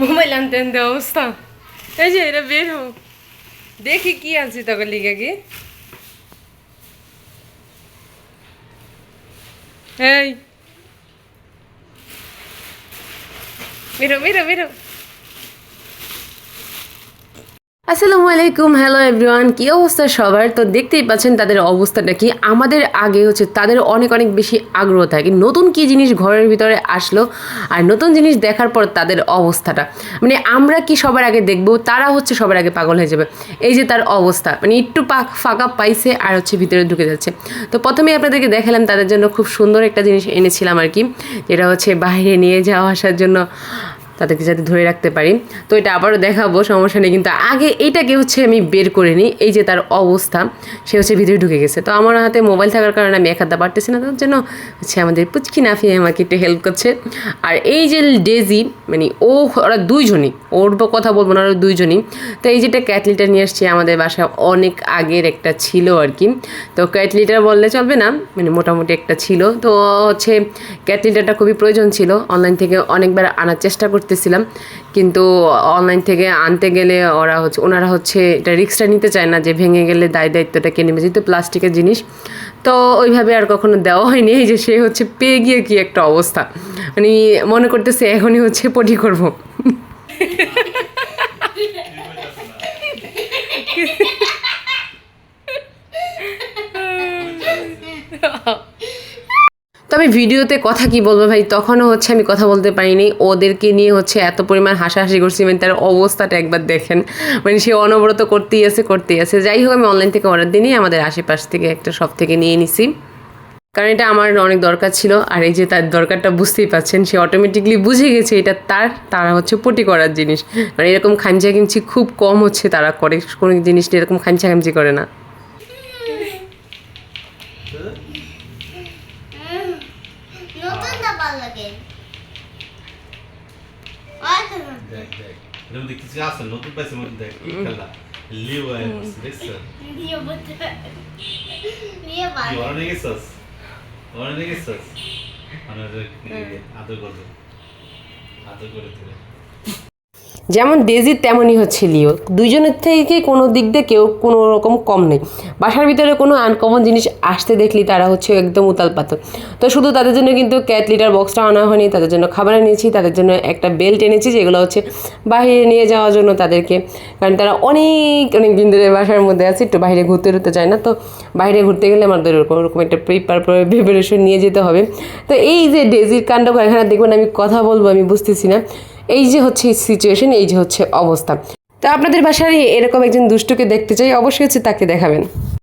Mobile আনতে আনতে অবস্থা এই যে এটা বের হোক দেখি কি আছে তোকে লিখে কি এই বেরো বেরো বেরো আসসালামু আলাইকুম হ্যালো এভরিওয়ান কী অবস্থা সবার? তো দেখতেই পাচ্ছেন তাদের অবস্থাটা কি? আমাদের আগে হচ্ছে তাদের অনেক অনেক বেশি আগ্রহ থাকে। নতুন কি জিনিস ঘরের ভিতরে আসলো আর নতুন জিনিস দেখার পর তাদের অবস্থাটা? মানে আমরা কি সবার আগে দেখব? তারা হচ্ছে সবার আগে পাগল হয়ে যাবে। এই যে তার অবস্থা মানে একটু পাক ফাঁকা পাইছে আর হচ্ছে ভিতরে ঢুকে যাচ্ছে। তো প্রথমেই আপনাদেরকে দেখালাম তাদের জন্য খুব সুন্দর একটা জিনিস এনেছিলাম আর কি, যেটা হচ্ছে বাইরে নিয়ে যাওয়া আসার জন্য। তাদেরকে যাতে ধরে রাখতে পারি। তো এটা আবারও দেখাবো, সমস্যা নেই, কিন্তু আগে এইটাকে হচ্ছে আমি বের করে নিই, এই যে তার অবস্থা, সে হচ্ছে ভিতরে ঢুকে গেছে। তো আমার হাতে মোবাইল থাকার কারণে আমি এক হাতে পারতেছি না, তার জন্য হচ্ছে আমাদের পুচকি নাফিয়ে আমাকে একটু হেল্প করছে। আর এই যে ডেজি মানে ও, ওরা দুইজনই, ওর কথা বলব না, ওরা দুইজনই। তো এই যেটা ক্যাটলিটা নিয়ে আসছি, আমাদের বাসায় অনেক আগের একটা ছিল আর কি। তো ক্যাটলিটা বললে চলবে না মানে মোটামুটি একটা ছিল। তো হচ্ছে ক্যাটলিটাটা খুবই প্রয়োজন ছিল অনলাইন থেকে অনেকবার আনার চেষ্টা করতেছিলাম কিন্তু অনলাইন থেকে আনতে গেলে ওরা হচ্ছে ওনারা হচ্ছে এটা রিক্সটা নিতে চায় না যে ভেঙে গেলে দায় দায়িত্বটা কে নেবে? যেহেতু প্লাস্টিকের জিনিস। তো ওইভাবে আর কখনো দেওয়া হয়নি। এই যে সে হচ্ছে পেয়ে গিয়ে কি একটা অবস্থা। মানে মনে করতেছে এখনই হচ্ছে পটি করব। তো আমি ভিডিওতে কথা কি বলব ভাই? তখনও হচ্ছে আমি কথা বলতে পারিনি। ওদেরকে নিয়ে হচ্ছে এত পরিমাণ হাসাহাসি করছি মানে তার অবস্থাটা একবার দেখেন। মানে সে অনবরত করতেই আছে করতেই আছে। যাই হোক, আমি অনলাইন থেকে অর্ডার দিনই আমাদের আশেপাশ থেকে একটা শপ থেকে নিয়ে নিছি। কারণ এটা আমার অনেক দরকার ছিল। আর এই যে তার দরকারটা বুঝতেই পাচ্ছেন, সে অটোমেটিকলি বুঝে গেছে এটা তার, তারা হচ্ছে পটি করার জিনিস। মানে এরকম খামচা কিমচি খুব কম হচ্ছে তারা করে। কোনো জিনিস নিয়ে এরকম খামচা খামচি করে না। নতুন দাবার লাগে দেখ দেখ। এর মধ্যে কিছু নতুন পাইছে মধ্যে দেখ খেলা লিও দেখছ দিয়ে বলতে দিয়ে কি অনেক গেছস? অনেক গেছস? মানে আদর করবে। আদর করে দিলে যেমন ডেজি তেমনই হচ্ছে লিও। দুইজনের থেকে কোনো দিক দিয়ে কেউ কোনো রকম কম নেই। বাসার ভিতরে কোনো আনকমন জিনিস আসতে দেখলি তারা হচ্ছে একদম উতাল পাতল। তো শুধু তাদের জন্য কিন্তু ক্যাট লিটার বক্সটা আনা হয়নি, তাদের জন্য খাবার এনেছি, তাদের জন্য একটা বেল্ট এনেছি, যেগুলো হচ্ছে বাইরে নিয়ে যাওয়ার জন্য তাদেরকে। কারণ তারা অনেক অনেক দিন ধরে বাসার মধ্যে আছে, একটু বাইরে ঘুরতে ঘুরতে চায় না, তো বাইরে ঘুরতে গেলে আমাদের ওরকম ওরকম একটা প্রিপার প্রিপারেশন নিয়ে যেতে হবে। তো এই যে ডেজির কাণ্ড এখানে দেখবেন আমি কথা বলব, আমি বুঝতেছি না। এই যে হচ্ছে সিচুয়েশন এই যে হচ্ছে অবস্থা। তা আপনাদের বাসায় এরকম একজন দুষ্টুকে দেখতে চাই, অবশ্যই হচ্ছে তাকে দেখাবেন।